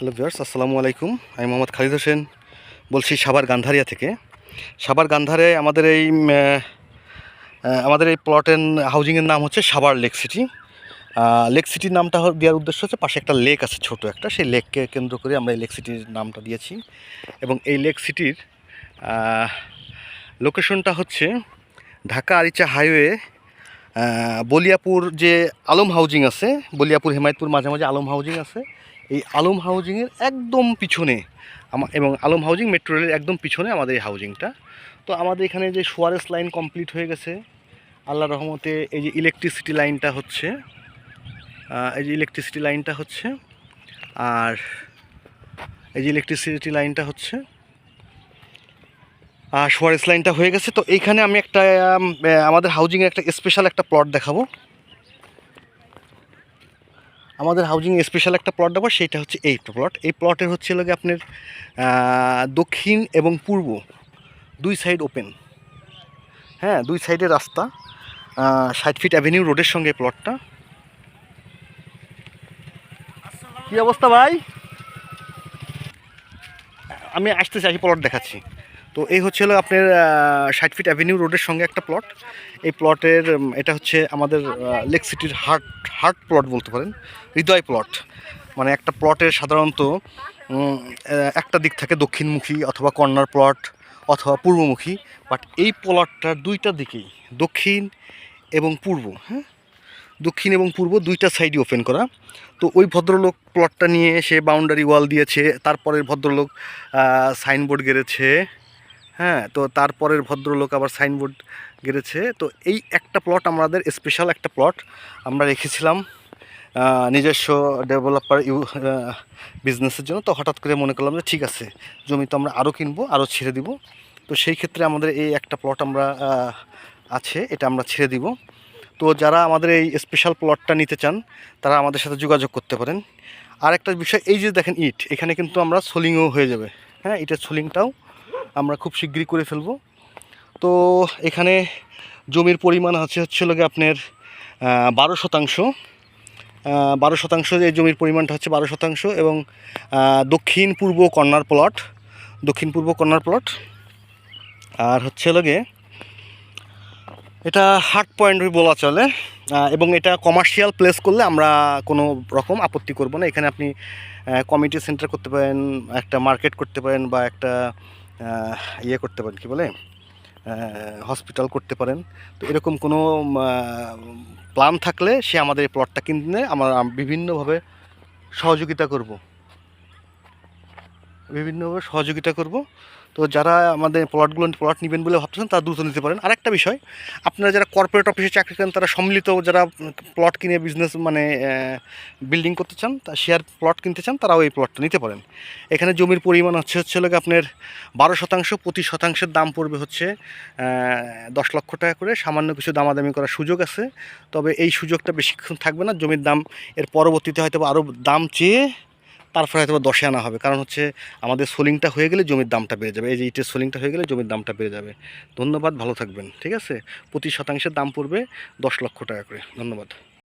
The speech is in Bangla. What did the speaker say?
হ্যালো ভিউয়ার্স, আসসালামু আলাইকুম। আমি মোহাম্মদ খালিদ হোসেন বলছি সাভার গান্ধারিয়া থেকে। সাভার গান্ধারে আমাদের এই আমাদের এই প্লটের হাউজিংয়ের নাম হচ্ছে সাভার লেক সিটি লেক সিটির নামটা দেওয়ার উদ্দেশ্য হচ্ছে পাশে একটা লেক আছে ছোট একটা, সেই লেককে কেন্দ্র করে আমরা এই লেক সিটির নামটা দিয়েছি। এবং এই লেক সিটির লোকেশনটা হচ্ছে ঢাকা আরিচা হাইওয়ে বলিয়াপুর যে আলম হাউজিং আছে, বলিয়াপুর হেমায়তপুর মাঝে মাঝে আলম হাউজিং আছে এই আলম হাউজিংয়ের একদম পিছনে আমা- এবং আলম হাউজিং মেট্রো রেলের একদম পিছনে আমাদের এই হাউজিংটা। তো আমাদের এখানে যে সুয়ারেস লাইন কমপ্লিট হয়ে গেছে, আল্লাহ রহমতে এই যে ইলেকট্রিসিটি লাইনটা হচ্ছে এই যে ইলেকট্রিসিটি লাইনটা হচ্ছে, আর এই যে ইলেকট্রিসিটি লাইনটা হচ্ছে, আর সুয়ারেস লাইনটা হয়ে গেছে। তো এইখানে আমি একটা আমাদের হাউজিংয়ের একটা স্পেশাল একটা প্লট দেখাবো। আমাদের হাউজিং স্পেশাল একটা প্লট দেবো সেইটা হচ্ছে এই প্লট এই প্লটের হচ্ছে লাগে আপনার দক্ষিণ এবং পূর্ব দুই সাইড ওপেন হ্যাঁ দুই সাইডে রাস্তা ষাট ফিট অ্যাভিনিউ রোডের সঙ্গে প্লটটা কি অবস্থা ভাই? আমি আসতে চাই প্লট দেখাচ্ছি। তো এই হচ্ছে হলো আপনার ষাট ফিট অ্যাভিনিউ রোডের সঙ্গে একটা প্লট এই প্লটের এটা হচ্ছে আমাদের লেক সিটির হার্ট হার্ট প্লট বলতে পারেন, হৃদয় প্লট মানে একটা প্লটের সাধারণত একটা দিক থাকে দক্ষিণমুখী অথবা কর্নার প্লট অথবা পূর্বমুখী বাট এই প্লটটার দুইটা দিকেই, দক্ষিণ এবং পূর্ব হ্যাঁ? দক্ষিণ এবং পূর্ব দুইটা সাইডই ওপেন করা। তো ওই ভদ্রলোক প্লটটা নিয়ে সে বাউন্ডারি ওয়াল দিয়েছে, তারপরের ভদ্রলোক সাইনবোর্ড গেড়েছে হ্যাঁ তো তারপরের ভদ্রলোক আবার সাইনবোর্ড গেড়েছে। তো এই একটা প্লট আমাদের স্পেশাল একটা প্লট আমরা রেখেছিলাম নিজস্ব ডেভেলপার ইউ বিজনেসের জন্য। তো হঠাৎ করে মনে করলাম যে ঠিক আছে, জমি তো আমরা আরও কিনবো আরও ছেড়ে দিব। তো সেই ক্ষেত্রে আমাদের এই একটা প্লট আমরা আছে, এটা আমরা ছেড়ে দিব। তো যারা আমাদের এই স্পেশাল প্লটটা নিতে চান, তারা আমাদের সাথে যোগাযোগ করতে পারেন। আর একটা বিষয়, এই যে দেখেন ইট, এখানে কিন্তু আমরা সোলিংও হয়ে যাবে। হ্যাঁ ইটের সোলিংটাও আমরা খুব শীঘ্রই করে ফেলব। তো এখানে জমির পরিমাণ আছে হচ্ছে লোকে আপনার বারো শতাংশ। বারো শতাংশ এই জমির পরিমাণটা হচ্ছে বারো শতাংশ এবং দক্ষিণ পূর্ব কর্নার প্লট, দক্ষিণ পূর্ব কর্নার প্লট। আর হচ্ছে লগে এটা হার্ট পয়েন্ট বলা চলে এবং এটা কমার্শিয়াল প্লেস করলে আমরা কোনো রকম আপত্তি করব না। এখানে আপনি কমিটি সেন্টার করতে পারেন, একটা মার্কেট করতে পারেন বা একটা ইয়ে করতে পারেন, কি বলে? হসপিটাল করতে পারেন। তো এরকম কোনো প্ল্যান থাকলে সে আমাদের এই প্লটটা কিনে আমরা বিভিন্নভাবে সহযোগিতা করব। বিভিন্নভাবে সহযোগিতা করব। তো যারা আমাদের প্লটগুলো প্লট নেবেন বলে ভাবতেছেন, তারা দ্রুত নিতে পারেন। আরেকটা বিষয়, আপনারা যারা কর্পোরেট অফিসে চাকরি করেন, তারা সম্মিলিত যারা প্লট কিনে বিজনেস মানে বিল্ডিং করতে চান, তা শেয়ার প্লট কিনতে চান, তারাও এই প্লটটা নিতে পারেন। এখানে জমির পরিমাণ হচ্ছে হচ্ছে লোক আপনার বারো শতাংশ প্রতি শতাংশের দাম পড়বে হচ্ছে দশ লক্ষ টাকা করে। সামান্য কিছু দামাদামি করার সুযোগ আছে। তবে এই সুযোগটা বেশিক্ষণ থাকবে না। জমির দাম এর পরবর্তীতে হয়তো আরও দাম চেয়ে তারপরে হয়তো দশে আনা হবে। কারণ হচ্ছে আমাদের সোলিংটা হয়ে গেলে জমির দামটা বেড়ে যাবে। এই যে ইটের সোলিংটা হয়ে গেলে জমির দামটা বেড়ে যাবে। ধন্যবাদ, ভালো থাকবেন, ঠিক আছে? প্রতি শতাংশের দাম পড়বে দশ লক্ষ টাকা করে। ধন্যবাদ।